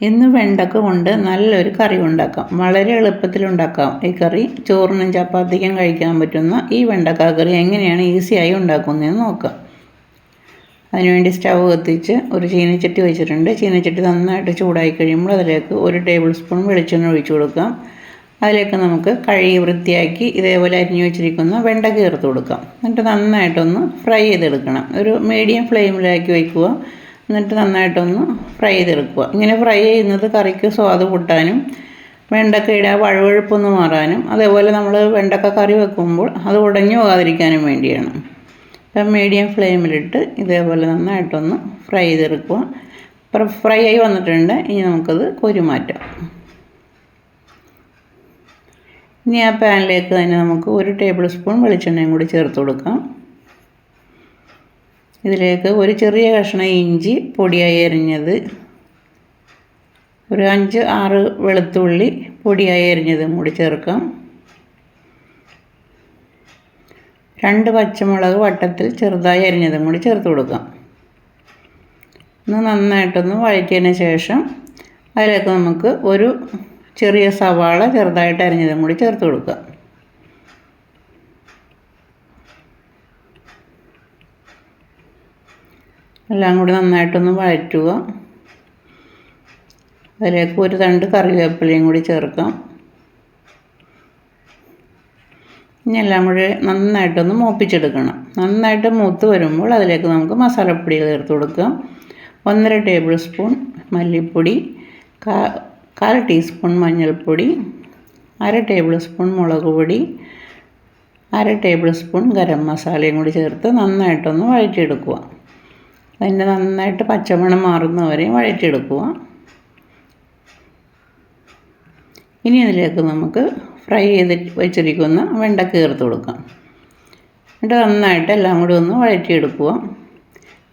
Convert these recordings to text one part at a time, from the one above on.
ഇന്ന് വെണ്ടക്ക കൊണ്ട് നല്ലൊരു കറി ഉണ്ടാക്കാം. വളരെ എളുപ്പത്തിൽ ഉണ്ടാക്കാം. ഈ കറി ചോറിനും ചപ്പാത്തിക്കും കഴിക്കാൻ പറ്റുന്ന ഈ വെണ്ടക്ക കറി എങ്ങനെയാണ് ഈസിയായി ഉണ്ടാക്കുന്നതെന്ന് നോക്കാം. അതിനുവേണ്ടി സ്റ്റവ് കത്തിച്ച് ഒരു ചീനച്ചട്ടി വെച്ചിട്ടുണ്ട്. ചീനച്ചട്ടി നന്നായിട്ട് ചൂടായി കഴിയുമ്പോൾ അതിലേക്ക് ഒരു ടേബിൾ സ്പൂൺ വെളിച്ചെണ്ണ ഒഴിച്ചു കൊടുക്കാം. അതിലേക്ക് നമുക്ക് കഴുകി വൃത്തിയാക്കി ഇതേപോലെ അരിഞ്ഞു വെച്ചിരിക്കുന്ന വെണ്ട ചേർത്ത് കൊടുക്കാം. എന്നിട്ട് നന്നായിട്ടൊന്ന് ഫ്രൈ ചെയ്തെടുക്കണം. ഒരു മീഡിയം ഫ്ലെയിമിലാക്കി വയ്ക്കുക. എന്നിട്ട് നന്നായിട്ടൊന്ന് ഫ്രൈ ചെയ്തെടുക്കുക. ഇങ്ങനെ ഫ്രൈ ചെയ്യുന്നത് കറിക്ക് സ്വാദ് കൂട്ടാനും വെണ്ടക്കയുടെ ആ വഴുവഴുപ്പൊന്ന് മാറാനും അതേപോലെ നമ്മൾ വെണ്ടക്ക കറി വെക്കുമ്പോൾ അത് ഉടഞ്ഞു പോകാതിരിക്കാനും വേണ്ടിയാണ്. അപ്പം മീഡിയം ഫ്ലെയിമിലിട്ട് ഇതേപോലെ നന്നായിട്ടൊന്ന് ഫ്രൈ ചെയ്തെടുക്കുക. അപ്പം ഫ്രൈ ആയി വന്നിട്ടുണ്ട്. ഇനി നമുക്കത് കൊരുമാറ്റാം ഇനി ആ പാനിലേക്ക് തന്നെ നമുക്ക് ഒരു ടേബിൾ സ്പൂൺ വെളിച്ചെണ്ണയും കൂടി ചേർത്ത് കൊടുക്കാം. ഇതിലേക്ക് ഒരു ചെറിയ കഷ്ണം ഇഞ്ചി പൊടിയായി അരിഞ്ഞത്. ഒരു അഞ്ച് ആറ് വെളുത്തുള്ളി പൊടിയായി അരിഞ്ഞതും കൂടി ചേർക്കാം. രണ്ട് പച്ചമുളക് വട്ടത്തിൽ ചെറുതായി അരിഞ്ഞതും കൂടി ചേർത്ത് കൊടുക്കാം. ഒന്ന് നന്നായിട്ടൊന്ന് വഴറ്റിയതിന് ശേഷം അതിലേക്ക് നമുക്ക് ഒരു ചെറിയ സവാള ചെറുതായിട്ട് അരിഞ്ഞതും കൂടി ചേർത്ത് കൊടുക്കുക എല്ലാം കൂടി നന്നായിട്ടൊന്ന് വഴറ്റുക. അതിലേക്ക് ഒരു തണ്ട് കറിവേപ്പിലയും കൂടി ചേർക്കാം. ഇനി എല്ലാം കൂടി നന്നായിട്ടൊന്ന് മൂപ്പിച്ചെടുക്കണം. നന്നായിട്ട് മൂത്ത് വരുമ്പോൾ അതിലേക്ക് നമുക്ക് മസാലപ്പൊടി ചേർത്ത് കൊടുക്കാം. ഒന്നര ടേബിൾ സ്പൂൺ മല്ലിപ്പൊടി കാൽ ടീസ്പൂൺ മഞ്ഞൾപ്പൊടി അര ടേബിൾ സ്പൂൺ മുളക് പൊടി അര ടേബിൾ സ്പൂൺ ഗരം മസാലയും കൂടി ചേർത്ത് നന്നായിട്ടൊന്ന് വഴറ്റിയെടുക്കുക. അതിന്റെ നന്നായിട്ട് പച്ചമണം മാറുന്നവരെയും വഴറ്റിയെടുക്കുക. ഇനി അതിലേക്ക് നമുക്ക് ഫ്രൈ ചെയ്ത് വെച്ചിരിക്കുന്ന വെണ്ടക്ക ചേർത്ത് കൊടുക്കാം. എന്നിട്ട് നന്നായിട്ട് എല്ലാം കൂടി ഒന്ന് വഴറ്റിയെടുക്കുക.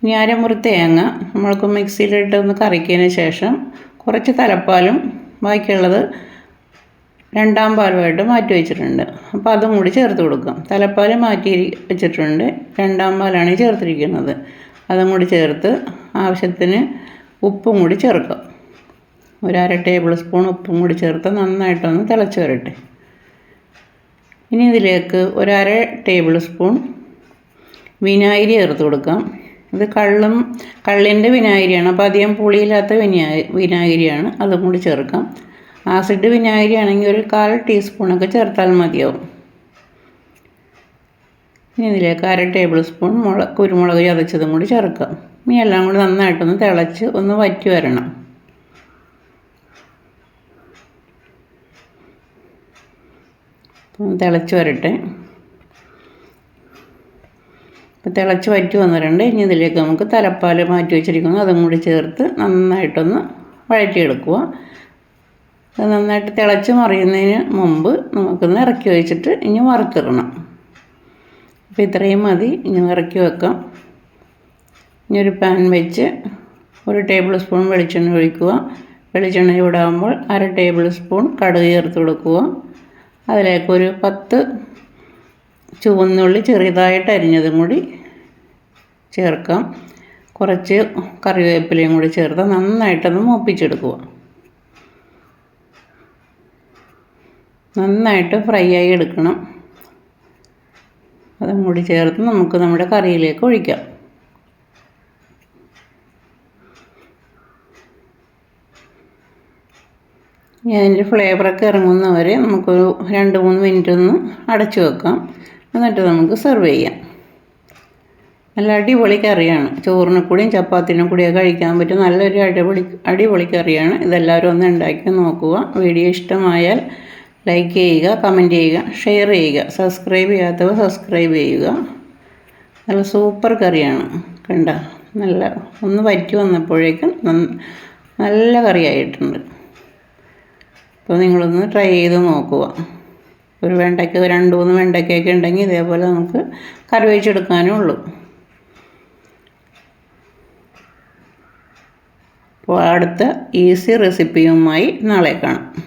ഇനി അരമുറി തേങ്ങ നമ്മൾക്ക് മിക്സിയിലിട്ട് ഒന്ന് കറിക്കിയതിന് ശേഷം കുറച്ച് തലപ്പാലും ബാക്കിയുള്ളത് രണ്ടാം പാലുമായിട്ട് മാറ്റി വെച്ചിട്ടുണ്ട്. അപ്പോൾ അതും കൂടി ചേർത്ത് കൊടുക്കാം. തലപ്പാൽ മാറ്റി വെച്ചിട്ടുണ്ട്. രണ്ടാം പാലാണ് ചേർത്തിരിക്കുന്നത്. അതും കൂടി ചേർത്ത് ആവശ്യത്തിന് ഉപ്പും കൂടി ചേർക്കാം. ഒരു അര ടേബിൾ സ്പൂൺ ഉപ്പും കൂടി ചേർത്ത് നന്നായിട്ടൊന്ന് തിളച്ച് വരട്ടെ. ഇനി ഇതിലേക്ക് ഒരു അര ടേബിൾ സ്പൂൺ വിനാഗിരി ചേർത്ത് കൊടുക്കാം. ഇത് കള്ളും കള്ളിന്റെ വിനാഗിരിയാണ്. അപ്പോൾ അധികം പുളിയില്ലാത്ത വിനാ വിനാഗിരിയാണ്. അതും കൂടി ചേർക്കാം. ആസിഡ് വിനാഗിരി ആണെങ്കിൽ ഒരു കാൽ ടീസ്പൂണൊക്കെ ചേർത്താൽ മതിയാവും. ഇനി ഇതിലേക്ക് അര ടേബിൾ സ്പൂൺ മുളക് കുരുമുളക് ചതച്ചതും കൂടി ചേർക്കാം ഇനി എല്ലാം കൂടി നന്നായിട്ടൊന്ന് തിളച്ച് ഒന്ന് വറ്റി വരണം. തിളച്ച് വരട്ടെ. ഇപ്പോൾ തിളച്ച് വറ്റി വന്നിട്ടുണ്ട്. ഇനി ഇതിലേക്ക് നമുക്ക് തലപ്പാൽ മാറ്റി വെച്ചിരിക്കുന്നു. അതും കൂടി ചേർത്ത് നന്നായിട്ടൊന്ന് വഴറ്റിയെടുക്കുക. നന്നായിട്ട് തിളച്ച് മറിയുന്നതിന് മുമ്പ് നമുക്കൊന്ന് ഇറക്കി വെച്ചിട്ട് ഇനി വറുത്തിടണം. അപ്പോൾ ഇത്രയും മതി. ഇനി ഇറക്കി വെക്കാം. ഇനി ഒരു പാൻ വെച്ച് ഒരു ടേബിൾ സ്പൂൺ വെളിച്ചെണ്ണ ഒഴിക്കുക. വെളിച്ചെണ്ണ ചൂടാകുമ്പോൾ അര ടേബിൾ സ്പൂൺ കടുക് ചേർത്ത് കൊടുക്കുക. അതിലേക്ക് ഒരു പത്ത് ചുവന്നുള്ളി ചെറുതായിട്ട് അരിഞ്ഞതും കൂടി ചേർക്കാം. കുറച്ച് കറിവേപ്പിലയും കൂടി ചേർത്ത് നന്നായിട്ടൊന്ന് മൂപ്പിച്ചെടുക്കുക. നന്നായിട്ട് ഫ്രൈ ആയി എടുക്കണം. അതും കൂടി ചേർത്ത് നമുക്ക് നമ്മുടെ കറിയിലേക്ക് ഒഴിക്കാം. ഇനി അതിന്റെ ഫ്ലേവറൊക്കെ ഇറങ്ങുന്നവരെ നമുക്കൊരു രണ്ട് മൂന്ന് മിനിറ്റ് ഒന്ന് അടച്ചു വെക്കാം. എന്നിട്ട് നമുക്ക് സെർവ് ചെയ്യാം. നല്ല അടിപൊളി കറിയാണ്. ചോറിന് കൂടിയും ചപ്പാത്തിനും കൂടിയൊക്കെ കഴിക്കാൻ പറ്റും നല്ലൊരു അടിപൊളി അടിപൊളി കറിയാണ്. ഇതെല്ലാവരും ഒന്ന് ഉണ്ടാക്കി നോക്കുക. വീഡിയോ ഇഷ്ടമായാൽ ലൈക്ക് ചെയ്യുക കമന്റ് ചെയ്യുക ഷെയർ ചെയ്യുക സബ്സ്ക്രൈബ് ചെയ്യാത്തവർ സബ്സ്ക്രൈബ് ചെയ്യുക. നല്ല സൂപ്പർ കറിയാണ് കണ്ട? നല്ല ഒന്ന് വറ്റി വന്നപ്പോഴേക്കും നല്ല കറിയായിട്ടുണ്ട് അപ്പോൾ നിങ്ങളൊന്ന് ട്രൈ ചെയ്ത് നോക്കുക. ഒരു വെണ്ടയ്ക്ക രണ്ട് മൂന്ന് വെണ്ടയ്ക്കൊക്കെ ഉണ്ടെങ്കിൽ ഇതേപോലെ നമുക്ക് കറി വെച്ചെടുക്കാനേ ഉള്ളൂ. അപ്പോൾ അടുത്ത ഈസി റെസിപ്പിയുമായി നാളെ കാണാം.